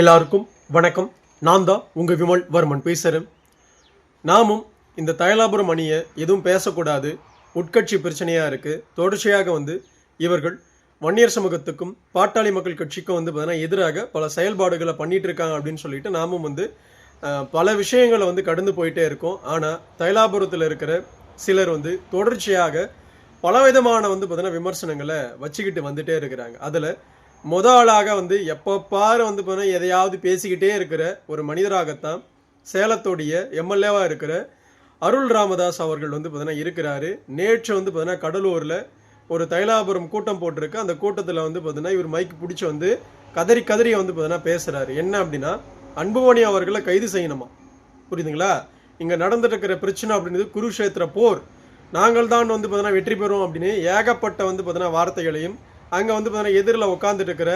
எல்லாருக்கும் வணக்கம். நான் தான் உங்கள் விமல் வர்மன் பேசுகிறேன் நாமும் இந்த தைலாபுரம் அணியை எதுவும் பேசக்கூடாது உட்கட்சி பிரச்சனையாக இருக்குது தொடர்ச்சியாக வந்து இவர்கள் வன்னியர் சமூகத்துக்கும் பாட்டாளி மக்கள் கட்சிக்கும் வந்து பார்த்தீங்கன்னா எதிராக பல செயல்பாடுகளை பண்ணிகிட்டு இருக்காங்க அப்படின்னு சொல்லிட்டு நாமும் வந்து பல விஷயங்களை வந்து கடந்து போயிட்டே இருக்கோம். ஆனால் தைலாபுரத்தில் இருக்கிற சிலர் வந்து தொடர்ச்சியாக பலவிதமான வந்து பார்த்தீங்கன்னா விமர்சனங்களை வச்சுக்கிட்டு வந்துட்டே இருக்கிறாங்க. அதில் முத ஆளாக வந்து எப்போ பாரு வந்து பார்த்தீங்கன்னா எதையாவது பேசிக்கிட்டே இருக்கிற ஒரு மனிதராகத்தான் சேலத்துடைய எம்எல்ஏவாக இருக்கிற அருள் ராமதாஸ் அவர்கள் வந்து பார்த்தீங்கன்னா இருக்கிறாரு. நேற்று வந்து பார்த்தீங்கன்னா கடலூரில் ஒரு தைலாபுரம் கூட்டம் போட்டிருக்கு. அந்த கூட்டத்தில் வந்து பார்த்தீங்கன்னா இவர் மைக் பிடிச்சி வந்து கதறி கதறி வந்து பார்த்தீங்கன்னா பேசுகிறாரு என்ன அப்படின்னா அன்புமணி அவர்களை கைது செய்யணுமா? புரியுதுங்களா? இங்கே நடந்துட்டு இருக்கிற பிரச்சனை அப்படின்றது குருஷேத்திர போர். நாங்கள் தான் வந்து பார்த்தீங்கன்னா வெற்றி பெறுவோம் அப்படின்னு ஏகப்பட்ட வந்து பார்த்தீங்கன்னா வார்த்தைகளையும் அங்கே வந்து பார்த்தீங்கன்னா எதிரில் உட்காந்துட்டு இருக்கிற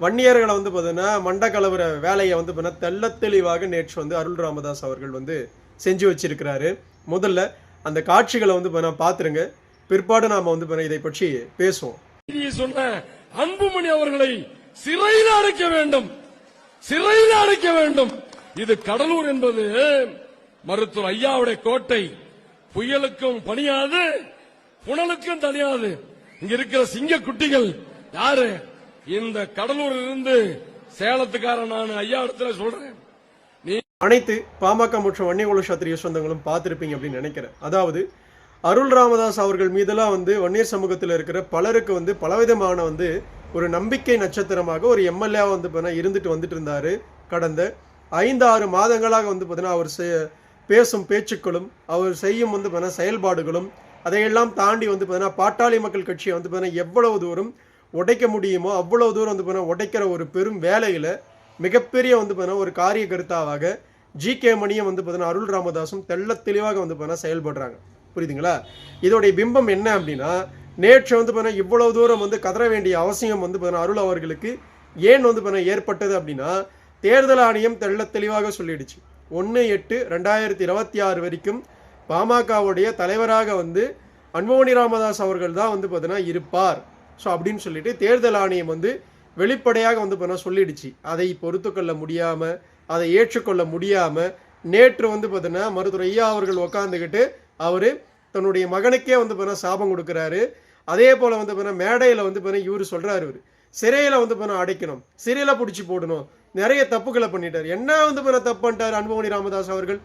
வன்னியர்களை வந்து பார்த்தீங்கன்னா மண்ட வேலையை வந்து பார்த்தீங்கன்னா தெல்ல தெளிவாக நேற்று வந்து அருள் ராமதாஸ் அவர்கள் வந்து செஞ்சு வச்சிருக்கிறாரு. முதல்ல அந்த காட்சிகளை வந்து பார்த்தீங்கன்னா பார்த்துருங்க பிற்பாடு நாம் வந்து பார்த்தீங்கன்னா இதை பற்றி பேசுவோம். சொன்ன அன்புமணி அவர்களை சிறையில் அடைக்க வேண்டும். சிறையில் அடைக்க வேண்டும். இது கடலூர் என்பது மருத்துவர் ஐயாவுடைய கோட்டை. புயலுக்கும் பணியாது புனலுக்கும் தனியாது. இங்க இருக்கிற சிங்க குட்டிகள் யாரு? இந்த கடலூரில் இருந்து சேலத்துக்காரன் நான் ஐயா இடத்துல சொல்றேன். நீ அனைத்து பாமக மற்றும் வன்னியகுல சத்திரிய சொந்தங்களும் பார்த்துருப்பீங்க அப்படின்னு நினைக்கிறேன். அதாவது அருள் ராமதாஸ் அவர்கள் மீதெல்லாம் வந்து வன்னியர் சமூகத்தில் இருக்கிற பலருக்கு வந்து பலவிதமான வந்து ஒரு நம்பிக்கை நட்சத்திரமாக ஒரு எம்எல்ஏ வந்து பார்த்தீங்கன்னா இருந்துட்டு வந்துட்டு இருந்தாரு. கடந்த ஐந்து ஆறு மாதங்களாக வந்து பார்த்தீங்கன்னா அவர் பேசும் பேச்சுக்களும் அவர் செய்யும் வந்து பார்த்தீங்கன்னா செயல்பாடுகளும் அதையெல்லாம் தாண்டி வந்து பார்த்தீங்கன்னா பாட்டாளி மக்கள் கட்சியை வந்து பார்த்தீங்கன்னா எவ்வளவு தூரம் உடைக்க முடியுமோ அவ்வளவு தூரம் வந்து பார்த்தீங்கன்னா உடைக்கிற ஒரு பெரும் வேலையில் மிகப்பெரிய வந்து பார்த்தீங்கன்னா ஒரு காரிய கருத்தாவாக ஜி கே மணியும் வந்து பார்த்தீங்கன்னா அருள் ராமதாஸும் தெள்ளத் தெளிவாக வந்து பார்த்தீங்கன்னா செயல்படுறாங்க. புரியுதுங்களா? இதோடைய பிம்பம் என்ன அப்படின்னா நேற்று வந்து பார்த்தீங்கன்னா இவ்வளவு தூரம் வந்து கதற வேண்டிய அவசியம் வந்து பார்த்தீங்கன்னா அருள் அவர்களுக்கு ஏன் வந்து பார்த்தீங்கன்னா ஏற்பட்டது அப்படின்னா தேர்தல் ஆணையம் தெள்ளத் தெளிவாக சொல்லிடுச்சு. ஒன்று எட்டு ரெண்டாயிரத்தி இருபத்தி ஆறு வரைக்கும் பாமகவுடைய தலைவராக வந்து அன்புமணி ராமதாஸ் அவர்கள் தான் வந்து பார்த்தீங்கன்னா இருப்பார். ஸோ அப்படின்னு சொல்லிட்டு தேர்தல் ஆணையம் வந்து வெளிப்படையாக வந்து பார்த்தீங்கன்னா சொல்லிடுச்சு. அதை பொறுத்துக்கொள்ள முடியாமல் அதை ஏற்றுக்கொள்ள முடியாமல் நேற்று வந்து பார்த்தீங்கன்னா மருத்துவர் ஐயா அவர்கள் உக்காந்துக்கிட்டு அவர் தன்னுடைய மகனுக்கே வந்து பார்த்தீங்கன்னா சாபம் கொடுக்குறாரு. அதே போல் வந்து பார்த்தீங்கன்னா மேடையில் வந்து பார்த்தீங்கன்னா இவர் சொல்கிறாரு இவர். சிறையில் வந்து பார்த்தீங்கன்னா அடைக்கணும். சிறையில் பிடிச்சி போடணும். நிறைய தப்புகளை பண்ணிட்டார். என்ன வந்து பார்த்தீங்கன்னா தப்பு பண்ணிட்டார் அன்புமணி ராமதாஸ் அவர்கள்?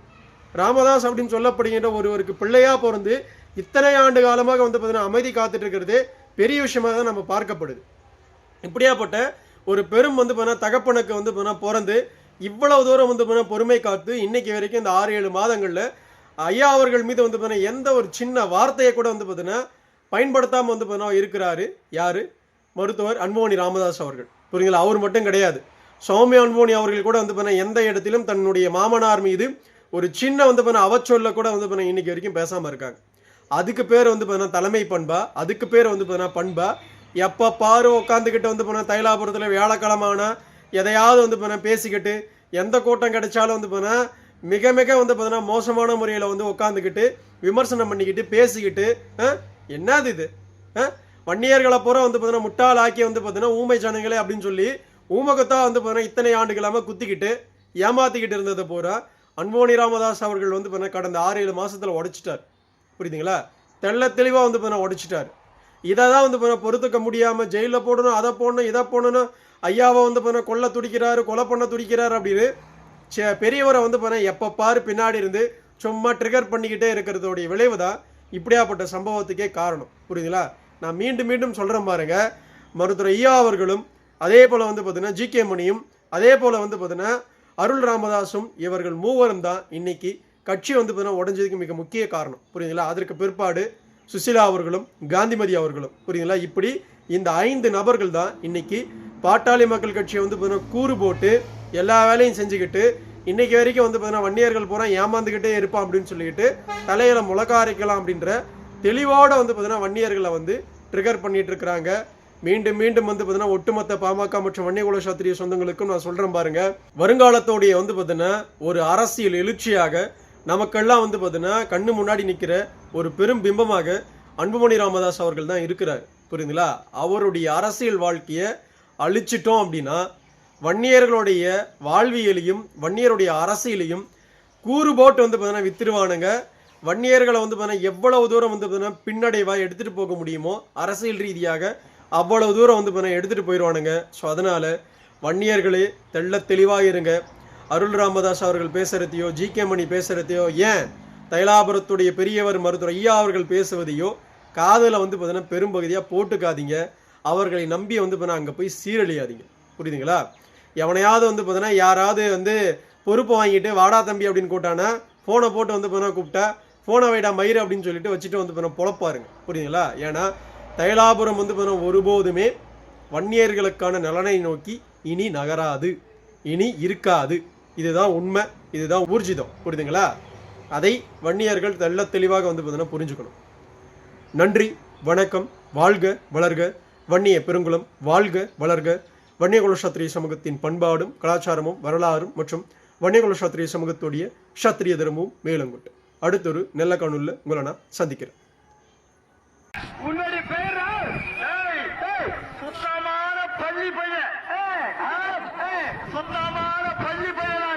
ராமதாஸ் அப்படின்னு சொல்லப்படுகின்ற ஒருவருக்கு பிள்ளையாக பிறந்து இத்தனை ஆண்டு காலமாக வந்து பார்த்தீங்கன்னா அமைதி காத்துட்டு இருக்கிறது பெரிய விஷயமாக தான் நம்ம பார்க்கப்படுது இப்படியாப்பட்ட ஒரு பெரும் வந்து பார்த்தீங்கன்னா தகப்பனுக்கு வந்து பார்த்தீங்கன்னா பிறந்து இவ்வளவு தூரம் வந்து பார்த்தீங்கன்னா பொறுமை காத்து இன்னைக்கு வரைக்கும் இந்த ஆறு ஏழு மாதங்களில் ஐயா அவர்கள் மீது வந்து பார்த்தீங்கன்னா எந்த ஒரு சின்ன வார்த்தையை கூட வந்து பார்த்தீங்கன்னா பயன்படுத்தாமல் வந்து பார்த்தீங்கன்னா இருக்கிறாரு யாரு மருத்துவர் அன்புமணி ராமதாஸ் அவர்கள் புரியுங்களா அவர் மட்டும் கிடையாது சௌமிய அன்புமணி அவர்கள் கூட வந்து பார்த்தீங்கன்னா எந்த இடத்திலும் தன்னுடைய மாமனார் மீது ஒரு சின்ன வந்து பார்த்தீங்கன்னா அவச்சொல்ல கூட வந்து பார்த்தீங்கன்னா இன்னைக்கு வரைக்கும் பேசாமல் இருக்காங்க அதுக்கு பேர் வந்து பார்த்தீங்கன்னா தலைமை பண்பா அதுக்கு பேர் வந்து பார்த்தீங்கன்னா பண்பா எப்போ பாரு உட்காந்துக்கிட்டு வந்து பார்த்தீங்கன்னா தைலாபுரத்தில் வியாழக்கிழமானா எதையாவது வந்து பார்த்தீங்கன்னா பேசிக்கிட்டு எந்த கூட்டம் கிடைச்சாலும் வந்து பார்த்தீங்கன்னா மிக மிக வந்து பார்த்தீங்கன்னா மோசமான முறையில் வந்து உட்காந்துக்கிட்டு விமர்சனம் பண்ணிக்கிட்டு பேசிக்கிட்டு என்னது இது ஆ? வன்னியர்களை பூரா வந்து பார்த்தீங்கன்னா முட்டாளாக்கி வந்து பார்த்தீங்கன்னா ஊமை ஜனங்களே அப்படின்னு சொல்லி ஊமகத்தா வந்து பார்த்தீங்கன்னா இத்தனை ஆண்டுகளாக குத்திக்கிட்டு ஏமாத்திக்கிட்டு இருந்ததை பூரா அன்போனி ராமதாஸ் அவர்கள் வந்து பார்த்தீங்கன்னா கடந்த ஆறு ஏழு மாதத்தில் உடைச்சிட்டார் புரியுதுங்களா? தெள்ள தெளிவாக வந்து பார்த்தீங்கன்னா உடைச்சிட்டார். இதை தான் வந்து பார்த்தீங்கன்னா பொறுத்துக்க முடியாமல் ஜெயிலில் போடணும் அதை போடணும் இதை போடணும் ஐயாவை வந்து பார்த்தீங்கன்னா கொல்ல துடிக்கிறாரு கொலை பண்ண துடிக்கிறாரு அப்படின்னு சே பெரியவரை வந்து பார்த்தீங்கன்னா எப்போ பாரு பின்னாடி இருந்து சும்மா ட்ரிகர் பண்ணிக்கிட்டே இருக்கிறதோடைய விளைவு தான் இப்படியாப்பட்ட சம்பவத்துக்கே காரணம். புரியுதுங்களா? நான் மீண்டும் மீண்டும் சொல்கிறேன் பாருங்க. மருத்துவர் ஐயா அவர்களும் அதே போல் வந்து பார்த்தீங்கன்னா ஜி கே மணியும் அதே போல் வந்து பார்த்தீங்கன்னா அருள் ராமதாஸும் இவர்கள் மூவரும் தான் இன்னைக்கு கட்சி வந்து பார்த்தீங்கன்னா உடஞ்சதுக்கு மிக முக்கிய காரணம். புரியுதுங்களா? அதற்கு பிற்பாடு சுசிலா அவர்களும் காந்திமதி அவர்களும் புரியுதுங்களா? இப்படி இந்த ஐந்து நபர்கள் தான் இன்னைக்கு பாட்டாளி மக்கள் கட்சியை வந்து பார்த்தீங்கன்னா கூறு போட்டு எல்லா வேலையும் செஞ்சுக்கிட்டு இன்னைக்கு வரைக்கும் வந்து பார்த்தீங்கன்னா வன்னியர்கள் பூரா ஏமாந்துக்கிட்டே இருப்பான் அப்படின்னு சொல்லிட்டு தலையில முளகா அரைக்கலாம் அப்படின்ற தெளிவோட வந்து பார்த்தீங்கன்னா வன்னியர்களை வந்து ட்ரிகர் பண்ணிட்டு இருக்கிறாங்க. மீண்டும் மீண்டும் வந்து பார்த்தீங்கன்னா ஒட்டுமொத்த பாமக மற்றும் வன்னியகுல சாத்திரிய சொந்தங்களுக்கும் நான் சொல்றேன் பாருங்க. வருங்காலத்தோடைய வந்து பார்த்தீங்கன்னா ஒரு அரசியல் எழுச்சியாக நமக்கெல்லாம் வந்து பார்த்தீங்கன்னா கண்ணு முன்னாடி நிற்கிற ஒரு பெரும் பிம்பமாக அன்புமணி ராமதாஸ் அவர்கள் தான் இருக்கிறார். புரியுதுங்களா? அவருடைய அரசியல் வாழ்க்கையை அழிச்சிட்டோம் அப்படின்னா வன்னியர்களுடைய வாழ்வியலையும் வன்னியருடைய அரசியலையும் கூறு போட்டு வந்து பார்த்தீங்கன்னா வித்துருவானுங்க. வன்னியர்களை வந்து பார்த்தீங்கன்னா எவ்வளவு தூரம் வந்து பார்த்தீங்கன்னா பின்னடைவாக எடுத்துகிட்டு போக முடியுமோ அரசியல் ரீதியாக அவ்வளவு தூரம் வந்து பார்த்தீங்கன்னா எடுத்துகிட்டு போயிடுவானுங்க ஸோ அதனால் வன்னியர்களே தெள்ள தெளிவாக இருங்க அருள் ராமதாஸ் அவர்கள் பேசுகிறதையோ ஜி கே மணி பேசுகிறதையோ ஏன் தைலாபுரத்துடைய பெரியவர் மருத்துவர் ஐயா அவர்கள் பேசுவதையோ காதில் வந்து பார்த்தீங்கன்னா பெரும்பகுதியாக போட்டுக்காதீங்க. அவர்களை நம்பி வந்து பார்த்தீங்கன்னா அங்கே போய் சீரழியாதீங்க. புரியுதுங்களா? எவனையாவது வந்து பார்த்தீங்கன்னா யாராவது வந்து பொறுப்பு வாங்கிட்டு வாடா தம்பி அப்படின்னு கூட்டானா ஃபோனை போட்டு வந்து பார்த்தீங்கன்னா கூப்பிட்டா ஃபோனை வைடா மயிறு அப்படின்னு சொல்லிட்டு வச்சுட்டு வந்து பார்த்தீங்கன்னா பொழப்பாருங்க. புரியுதுங்களா? ஏன்னா தைலாபுரம் வந்து பார்த்தீங்கன்னா ஒருபோதுமே வன்னியர்களுக்கான நலனை நோக்கி இனி நகராது. இனி இருக்காது. இதுதான் உண்மை இதுதான் ஊர்ஜிதம். புரியுதுங்களா? அதை வன்னியர்கள் நல்ல தெளிவாக வந்து பார்த்தீங்கன்னா புரிஞ்சுக்கணும். நன்றி வணக்கம் வாழ்க வளர்க. வன்னிய பெருங்குளம் வாழ்க வளர்க. வன்னியகுல சத்திரிய சமூகத்தின் பண்பாடும் கலாச்சாரமும் வரலாறும் மற்றும் வன்னியகுல சத்திரிய சமூகத்துடைய சத்திரிய தர்மமும் மேலங்கொண்டு அடுத்தொரு நல்ல காணொலியில் உங்களை நான் சந்திக்கிறேன். உன்னுடைய சுத்தமான பள்ளி பையன். para allí, para allá.